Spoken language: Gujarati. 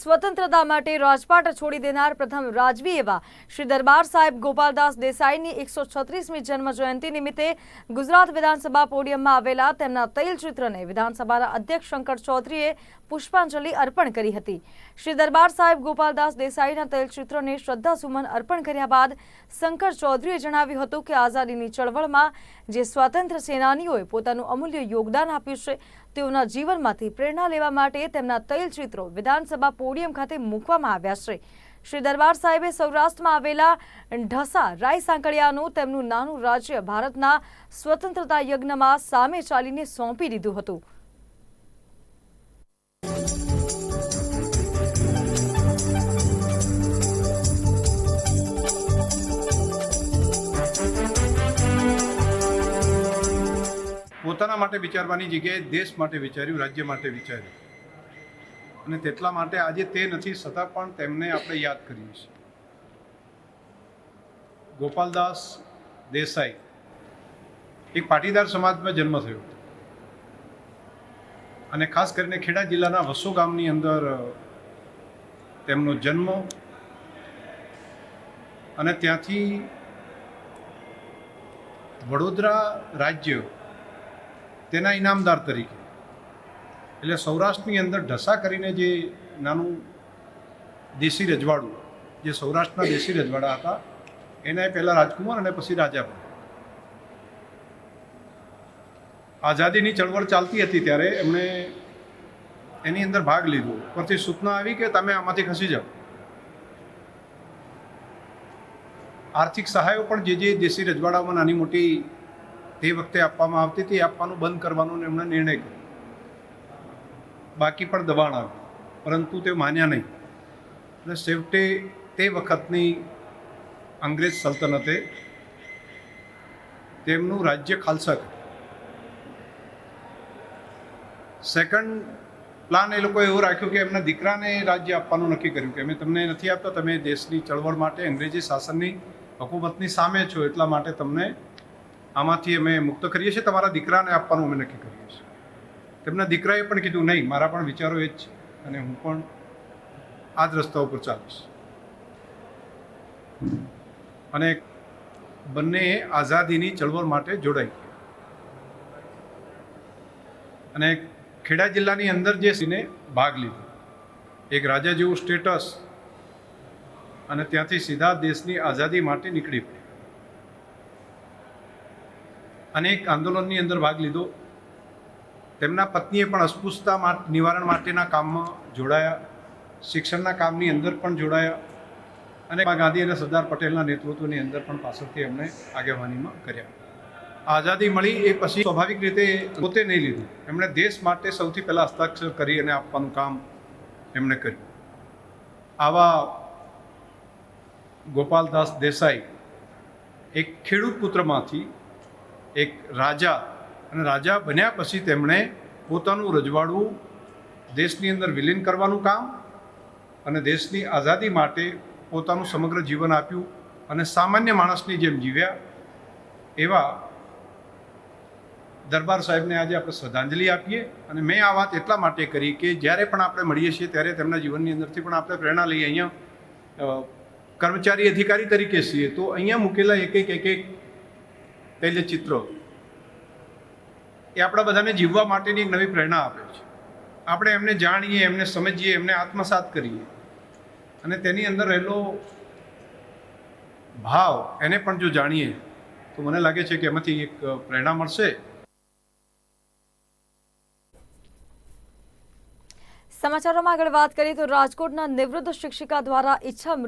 સ્વતંત્રતા માટે રાજપાટ છોડી દેનાર પ્રથમ રાજવી એવા શ્રી દરબાર સાહેબ ગોપાલદાસ દેસાઈની એકસો છત્રીસમી જન્મ જયંતિ નિમિત્તે ગુજરાત વિધાનસભા પોડિયમમાં આવેલા તેમના તૈલચિત્રને વિધાનસભાના અધ્યક્ષ શંકર ચૌધરીએ પુષ્પાંજલિ અર્પણ કરી હતી. શ્રી દરબાર સાહેબ ગોપાલદાસ દેસાઈના તૈલચિત્રને શ્રદ્ધાસુમન અર્પણ કર્યા બાદ શંકર ચૌધરીએ જણાવ્યું હતું કે આઝાદીની ચળવળમાં જે સ્વાતંત્ર્ય સેનાનીઓએ પોતાનું અમૂલ્ય યોગદાન આપ્યું છે તેઓના જીવનમાંથી પ્રેરણા લેવા માટે તેમના તૈલચિત્રો વિધાનસભા પોડિયમ ખાતે મૂકવામાં આવ્યા છે. શ્રી દરબાર સાહેબે સૌરાષ્ટ્રમાં આવેલા ઢસા રાય સાંકળિયાનું તેમનું નાનું રાજ્ય ભારતના સ્વતંત્રતા યજ્ઞમાં સામે ચાલીને સોંપી દીધું હતું. પોતાના માટે વિચારવાની જગ્યાએ દેશ માટે વિચાર્યું, રાજ્ય માટે વિચાર્યું. અને તેટલા માટે આજે તે નથી છતાં પણ તેમને આપણે યાદ કરીએ છીએ. ગોપાલદાસ દેસાઈ, એક પાટીદાર સમાજમાં જન્મ થયો અને ખાસ કરીને ખેડા જિલ્લાના વસો ગામની અંદર તેમનો જન્મ અને ત્યાંથી વડોદરા રાજ્ય તેના ઇનામદાર તરીકે એટલે સૌરાષ્ટ્રની અંદર ઢસા કરીને જે નાનું દેશી રજવાડું, જે સૌરાષ્ટ્રના દેશી રજવાડા હતા, એને પહેલાં રાજકુમાર અને પછી રાજા બન્યા. આઝાદીની ચળવળ ચાલતી હતી ત્યારે એમણે એની અંદર ભાગ લીધો. પરથી સૂચના આવી કે તમે આમાંથી ખસી જાઓ. આર્થિક સહાયો પણ જે જે દેશી રજવાડામાં નાની મોટી તે વખતે આપવામાં આવતી હતી આપવાનું બંધ કરવાનો એમણે નિર્ણય કર્યો. બાકી પણ દબાણ આવ્યું. પરંતુ તે માન્યા નહીં. અને છેવટે તે વખતની અંગ્રેજ સલ્તનતે તેમનું રાજ્ય ખાલસા સેકન્ડ પ્લાન એ લોકોએ એવું રાખ્યું કે એમના દીકરાને રાજ્ય આપવાનું નક્કી કર્યું કે અમે તમને નથી આપતા, તમે દેશની ચળવળ માટે, અંગ્રેજી શાસનની હકુમતની સામે છો, એટલા માટે તમને આમાંથી અમે મુક્ત કરીએ છીએ, તમારા દીકરાને આપવાનું અમે નક્કી કરીએ છીએ. તેમના દીકરાએ પણ કીધું, નહીં, મારા પણ વિચારો એ જ છે અને હું પણ આ જ રસ્તા ઉપર ચાલીશ. અને બંને આઝાદીની ચળવળ માટે જોડાઈ ગયા. અને ખેડા જિલ્લાની અંદર જે સીને ભાગ લીધો, એક રાજા જેવું સ્ટેટસ અને ત્યાંથી સીધા દેશની આઝાદી માટે નીકળી પડ્યા. એક આંદોલનની અંદર ભાગ લીધો. તેમના પત્નીએ પણ અસ્પૃશ્યતા નિવારણ માટેના કામમાં જોડાયા. શિક્ષણના કામની અંદર પણ જોડાયા અને ગાંધી અને સરદાર પટેલના નેતૃત્વની અંદર પણ પાછળથી એમણે આગેવાનીમાં કર્યા. આઝાદી મળી એ પછી સ્વાભાવિક રીતે પોતે નહીં લીધું. એમણે દેશ માટે સૌથી પહેલાં હસ્તાક્ષર કરી અને આપવાનું કામ એમણે કર્યું. આવા ગોપાલદાસ દેસાઈ એક ખેડૂત પુત્રમાંથી એક રાજા અને રાજા બન્યા પછી તેમણે પોતાનું રજવાડું દેશની અંદર વિલીન કરવાનું કામ અને દેશની આઝાદી માટે પોતાનું સમગ્ર જીવન આપ્યું અને સામાન્ય માણસની જેમ જીવ્યા. એવા દરબાર સાહેબને આજે આપણે શ્રદ્ધાંજલિ આપીએ અને મેં આ વાત એટલા માટે કરી કે જ્યારે પણ આપણે મળીએ છીએ ત્યારે તેમના જીવનની અંદરથી પણ આપણે પ્રેરણા લઈએ. અહીંયા કર્મચારી અધિકારી તરીકે છીએ. તો અહીંયા મૂકેલા એક એક એક એક તૈલચિત્રો એ આપણા બધાને જીવવા માટેની એક નવી પ્રેરણા આપે છે. આપણે એમને જાણીએ, એમને સમજીએ, એમને આત્મસાત કરીએ. અને તેની અંદર રહેલો ભાવ એને પણ જો જાણીએ, તો મને લાગે છે કે એમાંથી એક પ્રેરણા મળશે. સમાચારોમાં આગળ વાત કરીએ તો રાજકોટના નિવૃત્ત શિક્ષિકા દ્વારા ઈચ્છા